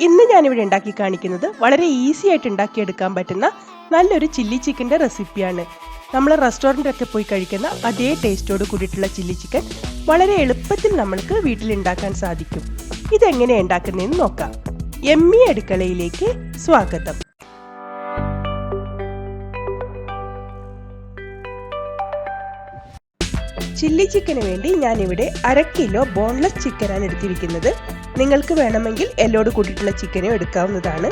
ഇന്ന് ഞാനിവിടെ ഉണ്ടാക്കി കാണിക്കുന്നത് വളരെ ഈസി ആയിട്ട് ഉണ്ടാക്കിയെടുക്കാൻ പറ്റുന്ന നല്ലൊരു ചില്ലി ചിക്കന്റെ റെസിപ്പിയാണ് നമ്മൾ റെസ്റ്റോറന്റൊക്കെ പോയി കഴിക്കുന്ന അതേ ടേസ്റ്റോട് കൂടിയിട്ടുള്ള ചില്ലി ചിക്കൻ വളരെ എളുപ്പത്തിൽ നമ്മൾക്ക് വീട്ടിൽ ഉണ്ടാക്കാൻ സാധിക്കും. ഇതെങ്ങനെ ഉണ്ടാക്കുന്നതെന്ന് നോക്കാം. എമ്മി അടുക്കളയിലേക്ക് സ്വാഗതം. ചില്ലി ചിക്കന് വേണ്ടി ഞാനിവിടെ അര കിലോ ബോൺലെസ് ചിക്കനാണ് എടുത്തിരിക്കുന്നത്. നിങ്ങൾക്ക് വേണമെങ്കിൽ എല്ലോട് കൂട്ടിയിട്ടുള്ള ചിക്കനും എടുക്കാവുന്നതാണ്.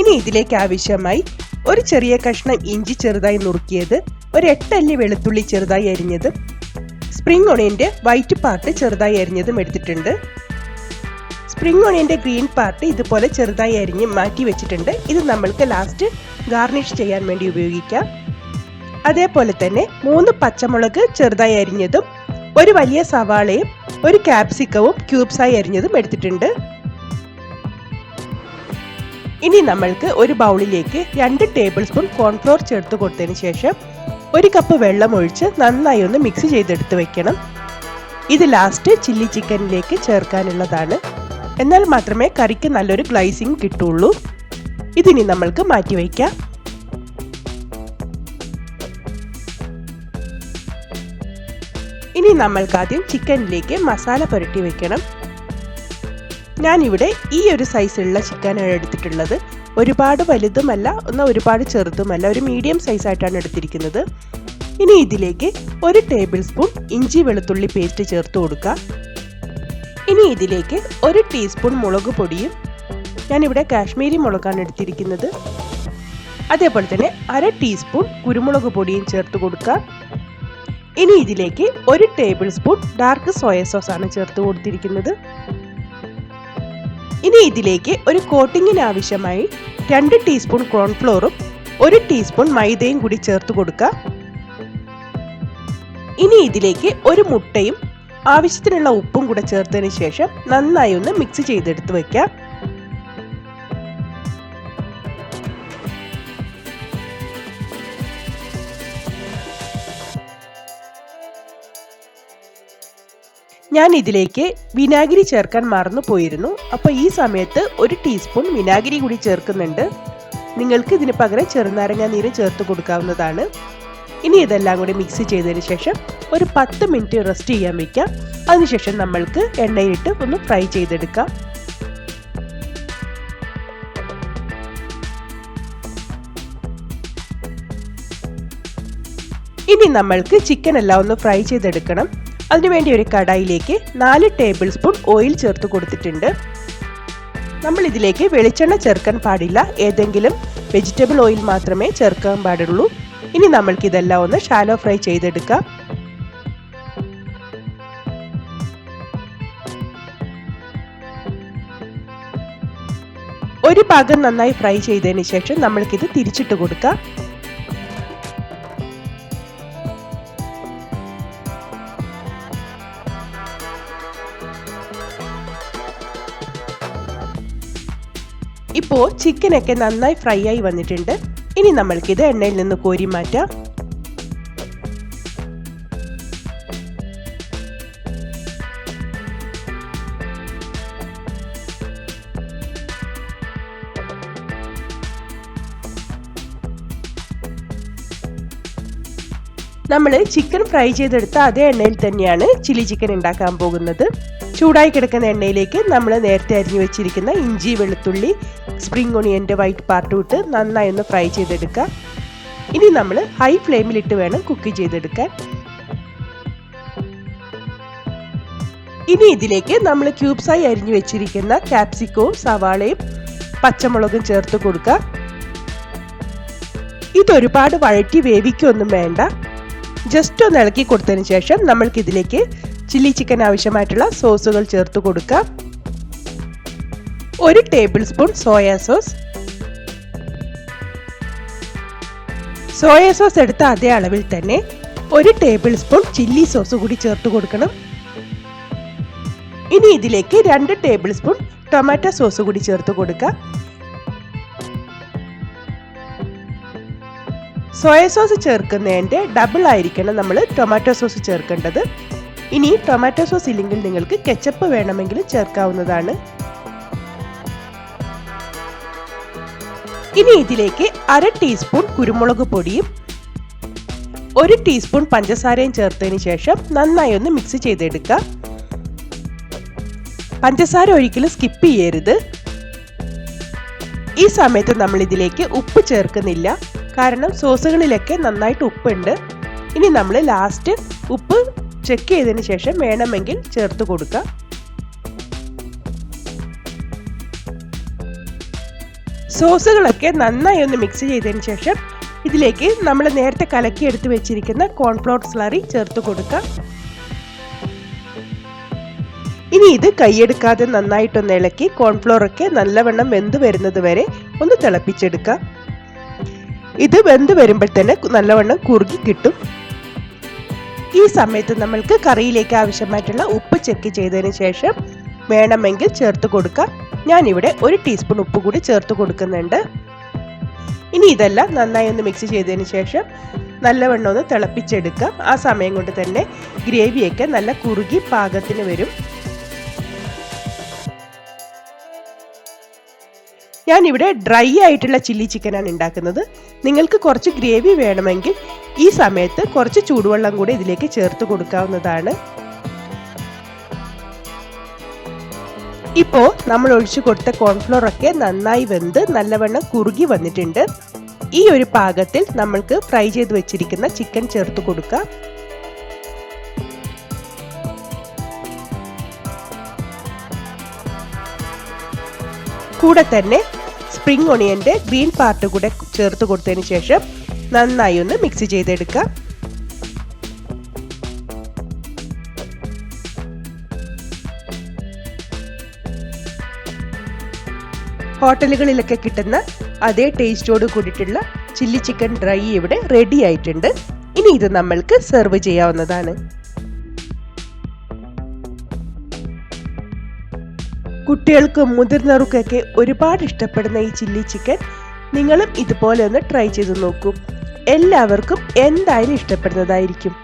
ഇനി ഇതിലേക്ക് ആവശ്യമായി ഒരു ചെറിയ കഷ്ണം ഇഞ്ചി ചെറുതായി നുറുക്കിയത് ഒരു എട്ടല്ലി വെളുത്തുള്ളി ചെറുതായി അരിഞ്ഞത് സ്പ്രിംഗ് ഒണിയന്റെ വൈറ്റ് പാർട്ട് ചെറുതായി അരിഞ്ഞതും എടുത്തിട്ടുണ്ട്. സ്പ്രിംഗ് ഒണിയന്റെ ഗ്രീൻ പാർട്ട് ഇതുപോലെ ചെറുതായി അരിഞ്ഞ് മാറ്റി വെച്ചിട്ടുണ്ട്. ഇത് നമ്മൾക്ക് ലാസ്റ്റ് ഗാർണിഷ് ചെയ്യാൻ വേണ്ടി ഉപയോഗിക്കാം. അതേപോലെ തന്നെ മൂന്ന് പച്ചമുളക് ചെറുതായി അരിഞ്ഞതും ഒരു വലിയ സവാളയും ഒരു ക്യാപ്സിക്കവും ക്യൂബ്സായി അരിഞ്ഞതും എടുത്തിട്ടുണ്ട്. ഇനി നമ്മൾക്ക് ഒരു ബൗളിലേക്ക് രണ്ട് ടേബിൾ സ്പൂൺ കോൺഫ്ലോർ ചേർത്ത് കൊടുത്തതിന് ശേഷം ഒരു കപ്പ് വെള്ളം ഒഴിച്ച് നന്നായി ഒന്ന് മിക്സ് ചെയ്തെടുത്ത് വെക്കണം. ഇത് ലാസ്റ്റ് ചില്ലി ചിക്കനിലേക്ക് ചേർക്കാനുള്ളതാണ്. എന്നാൽ മാത്രമേ കറിക്ക് നല്ലൊരു ഗ്ലൈസിങ് കിട്ടുള്ളൂ. ഇതിനി നമ്മൾക്ക് മാറ്റി വയ്ക്കാം. ഇനി നമ്മൾക്ക് ആദ്യം ചിക്കനിലേക്ക് മസാല പുരട്ടി വെക്കണം. ഞാനിവിടെ ഈ ഒരു സൈസിലുള്ള ചിക്കനാണ് എടുത്തിട്ടുള്ളത്. ഒരുപാട് വലുതുമല്ല എന്നാൽ ഒരുപാട് ചെറുതുമല്ല ഒരു മീഡിയം സൈസായിട്ടാണ് എടുത്തിരിക്കുന്നത്. ഇനി ഇതിലേക്ക് ഒരു ടേബിൾ സ്പൂൺ ഇഞ്ചി വെളുത്തുള്ളി പേസ്റ്റ് ചേർത്ത് കൊടുക്കുക. ഇനി ഇതിലേക്ക് ഒരു ടീസ്പൂൺ മുളക് പൊടിയും ഞാനിവിടെ കാശ്മീരി മുളകാണ് എടുത്തിരിക്കുന്നത്. അതേപോലെ തന്നെ അര ടീസ്പൂൺ കുരുമുളക് പൊടിയും ചേർത്ത് കൊടുക്കുക. ഇനി ഇതിലേക്ക് ഒരു tablespoon dark soya sauce ആണ് ചേർത്ത് കൊടുത്തിരിക്കുന്നത്. ഇനി ഇതിലേക്ക് ഒരു കോട്ടിങ്ങിന് ആവശ്യമായി രണ്ട് ടീസ്പൂൺ കോൺഫ്ലോറും ഒരു ടീസ്പൂൺ മൈദയും കൂടി ചേർത്ത് കൊടുക്കുക. ഇനി ഇതിലേക്ക് ഒരു മുട്ടയും ആവശ്യത്തിനുള്ള ഉപ്പും കൂടെ ചേർത്തതിന് ശേഷം നന്നായി ഒന്ന് മിക്സ് ചെയ്തെടുത്ത് വെക്കാം ഞാൻ ഇതിലേക്ക് വിനാഗിരി ചേർക്കാൻ മറന്നു പോയിരുന്നു. അപ്പോൾ ഈ സമയത്ത് ഒരു ടീസ്പൂൺ വിനാഗിരി കൂടി ചേർക്കുന്നുണ്ട്. നിങ്ങൾക്ക് ഇതിന് പകരം ചെറുനാരങ്ങ നീര് ചേർത്ത് കൊടുക്കാവുന്നതാണ്. ഇനി ഇതെല്ലാം കൂടി മിക്സ് ചെയ്തതിന് ശേഷം ഒരു പത്ത് മിനിറ്റ് റെസ്റ്റ് ചെയ്യാൻ വെക്കാം. അതിനുശേഷം നമ്മൾക്ക് എണ്ണയിട്ട് ഒന്ന് ഫ്രൈ ചെയ്തെടുക്കാം. ഇനി നമ്മൾക്ക് ചിക്കൻ എല്ലാം ഒന്ന് ഫ്രൈ ചെയ്തെടുക്കണം. അതിനുവേണ്ടി ഒരു കടായിലേക്ക് നാല് ടേബിൾ സ്പൂൺ ഓയിൽ ചേർത്ത് കൊടുത്തിട്ടുണ്ട്. നമ്മൾ ഇതിലേക്ക് വെളിച്ചെണ്ണ ചേർക്കാൻ പാടില്ല. ഏതെങ്കിലും വെജിറ്റബിൾ ഓയിൽ മാത്രമേ ചേർക്കാൻ പാടുള്ളൂ. ഇനി നമ്മൾക്ക് ഇതെല്ലാം ഒന്ന് ഷാലോ ഫ്രൈ ചെയ്തെടുക്കാം. ഒരു ഭാഗം നന്നായി ഫ്രൈ ചെയ്തതിന് ശേഷം നമ്മൾക്കിത് തിരിച്ചിട്ട് കൊടുക്കാം. ഇപ്പോൾ ചിക്കനൊക്കെ നന്നായി ഫ്രൈ ആയി വന്നിട്ടുണ്ട്. ഇനി നമ്മൾക്കിത് എണ്ണയിൽ നിന്ന് കോരി മാറ്റാം. നമ്മൾ ചിക്കൻ ഫ്രൈ ചെയ്തെടുത്ത അതേ എണ്ണയിൽ തന്നെയാണ് ചില്ലി ചിക്കൻ ഉണ്ടാക്കാൻ പോകുന്നത്. ചൂടായി കിടക്കുന്ന എണ്ണയിലേക്ക് നമ്മൾ നേരത്തെ അരിഞ്ഞു വെച്ചിരിക്കുന്ന ഇഞ്ചി വെളുത്തുള്ളി സ്പ്രിംഗ് ഒണിയന്റെ വൈറ്റ് പാർട്ട് ഇട്ട് നന്നായി ഒന്ന് ഫ്രൈ ചെയ്തെടുക്കുക. ഇനി നമ്മൾ ഹൈ ഫ്ലെയിമിലിട്ട് വേണം കുക്ക് ചെയ്തെടുക്കാൻ. ഇനി ഇതിലേക്ക് നമ്മൾ ക്യൂബ്സായി അരിഞ്ഞു വെച്ചിരിക്കുന്ന ക്യാപ്സിക്കവും സവാളയും പച്ചമുളകും ചേർത്ത് കൊടുക്കുക. ഇതൊരുപാട് വഴറ്റി വേവിക്കൊന്നും വേണ്ട. ജസ്റ്റ് ഒന്ന് ഇളക്കി കൊടുത്തതിന് ശേഷം നമ്മൾക്ക് ഇതിലേക്ക് ചില്ലി ചിക്കൻ ആവശ്യമായിട്ടുള്ള സോസുകൾ ചേർത്ത് കൊടുക്കാം ഒരു tablespoon soya sauce soya sauce എടുത്ത അതേ അളവിൽ തന്നെ ഒരു ടേബിൾ സ്പൂൺ ചില്ലി സോസ് കൂടി ചേർത്ത് കൊടുക്കണം. ഇനി ഇതിലേക്ക് രണ്ട് ടേബിൾ സ്പൂൺ ടൊമാറ്റോ സോസ് കൂടി ചേർത്ത് കൊടുക്കുക. സോയ സോസ് ചേർക്കുന്നതിന്റെ ഡബിൾ ആയിരിക്കണം നമ്മൾ ടൊമാറ്റോ സോസ് ചേർക്കേണ്ടത്. ഇനി ടൊമാറ്റോ സോസ് ഇല്ലെങ്കിൽ നിങ്ങൾക്ക് കെച്ചപ്പ് വേണമെങ്കിൽ ചേർക്കാവുന്നതാണ്. ഇനി ഇതിലേക്ക് അര ടീസ്പൂൺ കുരുമുളക് പൊടിയും ഒരു ടീസ്പൂൺ പഞ്ചസാരയും ചേർത്തതിന് ശേഷം നന്നായി ഒന്ന് മിക്സ് ചെയ്തെടുക്കുക. പഞ്ചസാര ഒരിക്കലും സ്കിപ്പ് ചെയ്യരുത്. ഈ സമയത്ത് നമ്മൾ ഇതിലേക്ക് ഉപ്പ് ചേർക്കുന്നില്ല. കാരണം സോസുകളിലൊക്കെ നന്നായിട്ട് ഉപ്പുണ്ട്. ഇനി നമ്മൾ ലാസ്റ്റ് ചെക്ക് ചെയ്തതിന് ശേഷം വേണമെങ്കിൽ ചേർത്ത് കൊടുക്കുക സോസുകളൊക്കെ നന്നായി ഒന്ന് മിക്സ് ചെയ്തതിന് ശേഷം ഇതിലേക്ക് നമ്മൾ നേരത്തെ കലക്കി എടുത്ത് വെച്ചിരിക്കുന്ന കോൺഫ്ലോർ സ്ലറി ചേർത്ത് കൊടുക്കാം. ഇനി ഇത് കൈയെടുക്കാതെ നന്നായിട്ടൊന്ന് ഇളക്കി കോൺഫ്ലോർ ഒക്കെ നല്ലവണ്ണം വെന്ത് വരുന്നത് വരെ ഒന്ന് തിളപ്പിച്ചെടുക്കാം. ഇത് വെന്ത് വരുമ്പോൾ തന്നെ നല്ലവണ്ണം കുറുകി കിട്ടും. ഈ സമയത്ത് നമ്മൾക്ക് കറിയിലേക്ക് ആവശ്യമായിട്ടുള്ള ഉപ്പ് ചെക്ക് ചെയ്തതിന് ശേഷം വേണമെങ്കിൽ ചേർത്ത് കൊടുക്കാം. ഞാനിവിടെ ഒരു ടീസ്പൂൺ ഉപ്പ് കൂടി ചേർത്ത് കൊടുക്കുന്നുണ്ട്. ഇനി ഇതെല്ലാം നന്നായി ഒന്ന് മിക്സ് ചെയ്തതിന് ശേഷം നല്ലവണ്ണം ഒന്ന് തിളപ്പിച്ചെടുക്കാം. ആ സമയം കൊണ്ട് തന്നെ ഗ്രേവിയൊക്കെ നല്ല കുറുകി പാകത്തിന് വരും. ഞാനിവിടെ ഡ്രൈ ആയിട്ടുള്ള ചില്ലി ചിക്കനാണ് ഉണ്ടാക്കുന്നത്. നിങ്ങൾക്ക് കുറച്ച് ഗ്രേവി വേണമെങ്കിൽ ഈ സമയത്ത് കുറച്ച് ചൂടുവെള്ളം കൂടി ഇതിലേക്ക് ചേർത്ത് കൊടുക്കാവുന്നതാണ്. ഇപ്പോൾ നമ്മൾ ഒഴിച്ചു കൊടുത്ത കോൺഫ്ലോർ ഒക്കെ നന്നായി വെന്ത് നല്ലവണ്ണം കുറുകി വന്നിട്ടുണ്ട്. ഈ ഒരു പാകത്തിൽ നമ്മൾക്ക് ഫ്രൈ ചെയ്ത് വെച്ചിരിക്കുന്ന ചിക്കൻ ചേർത്ത് കൊടുക്കാം. കൂടെ തന്നെ സ്പ്രിംഗ് ഒണിയന്റെ ഗ്രീൻ പാർട്ട് കൂടെ ചേർത്ത് കൊടുത്തതിന് ശേഷം നന്നായി ഒന്ന് മിക്സ് ചെയ്തെടുക്കാം. ഹോട്ടലുകളിലൊക്കെ കിട്ടുന്ന അതേ ടേസ്റ്റോട് കൂടിയിട്ടുള്ള ചില്ലി ചിക്കൻ ഡ്രൈ ഇവിടെ റെഡി ആയിട്ടുണ്ട്. ഇനി ഇത് നമ്മൾക്ക് സെർവ് ചെയ്യാവുന്നതാണ്. കുട്ടികൾക്കും മുതിർന്നവർക്കൊക്കെ ഒരുപാട് ഇഷ്ടപ്പെടുന്ന ഈ ചില്ലി ചിക്കൻ നിങ്ങളും ഇതുപോലെ ഒന്ന് ട്രൈ ചെയ്ത് നോക്കൂ. എല്ലാവർക്കും എന്തായാലും ഇഷ്ടപ്പെടുന്നതായിരിക്കും.